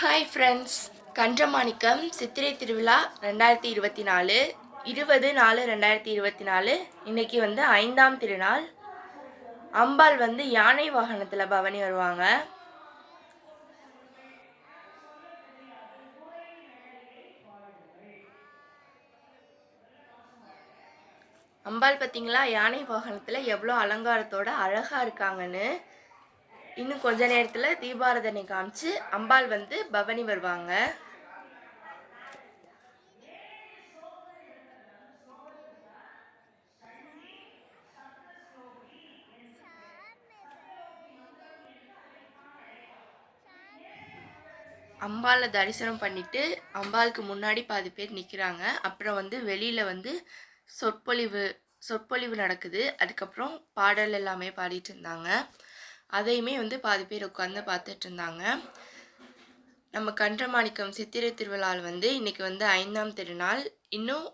Hi friends Kandramanikkam சித்திரை திருவிழா ரெண்டாயிரத்தி இருபத்தி நாலு. இருபது நாலு ரெண்டாயிரத்தி இருபத்தி நாலு. இன்றைக்கி வந்து ஐந்தாம் திருநாள். அம்பாள் வந்து யானை வாகனத்தில் பவனி வருவாங்க. அம்பாள் பார்த்தீங்களா யானை வாகனத்தில் எவ்வளோ அலங்காரத்தோட அழகாக இருக்காங்கன்னு. இன்னும் கொஞ்ச நேரத்தில் தீபாரதனை காமிச்சு அம்பாள் வந்து பவனி வருவாங்க. அம்பாளை தரிசனம் பண்ணிட்டு அம்பாளுக்கு முன்னாடி பாதி பேர் நிற்கிறாங்க அப்புறம் வந்து வெளியில் வந்து சொற்பொழிவு சொற்பொழிவு நடக்குது. அதுக்கப்புறம் பாடல் எல்லாமே பாடிட்டு இருந்தாங்க. அதையுமே வந்து பாதி பேர் உட்காந்து பார்த்துட்டு இருந்தாங்க. நம்ம கன்றமாணிக்கம் சித்திரை திருவிழாவில் வந்து இன்றைக்கி வந்து ஐந்தாம் திருநாள். இன்னும்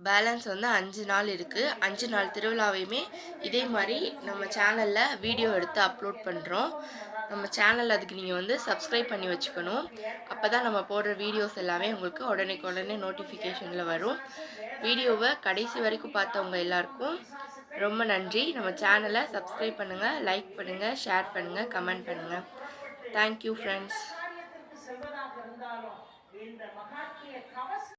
பேலன்ஸ் வந்து அஞ்சு நாள் இருக்குது அஞ்சு நாள் திருவிழாவையுமே இதே மாதிரி நம்ம சேனலில் வீடியோ எடுத்து அப்லோட் பண்ணுறோம் நம்ம சேனல் அதுக்கு நீங்கள் வந்து சப்ஸ்கிரைப் பண்ணி வச்சுக்கணும். அப்போ தான் நம்ம போடுற வீடியோஸ் எல்லாமே உங்களுக்கு உடனே உடனே நோட்டிஃபிகேஷனில் வரும். வீடியோவை கடைசி வரைக்கும் பார்த்தவங்க எல்லாருக்கும் ரொம்ப நன்றி. நம்ம சேனலை சப்ஸ்கிரைப் பண்ணுங்கள் லைக் பண்ணுங்கள் ஷேர் பண்ணுங்கள் கமெண்ட் பண்ணுங்கள் தேங்க்யூ ஃப்ரெண்ட்ஸ்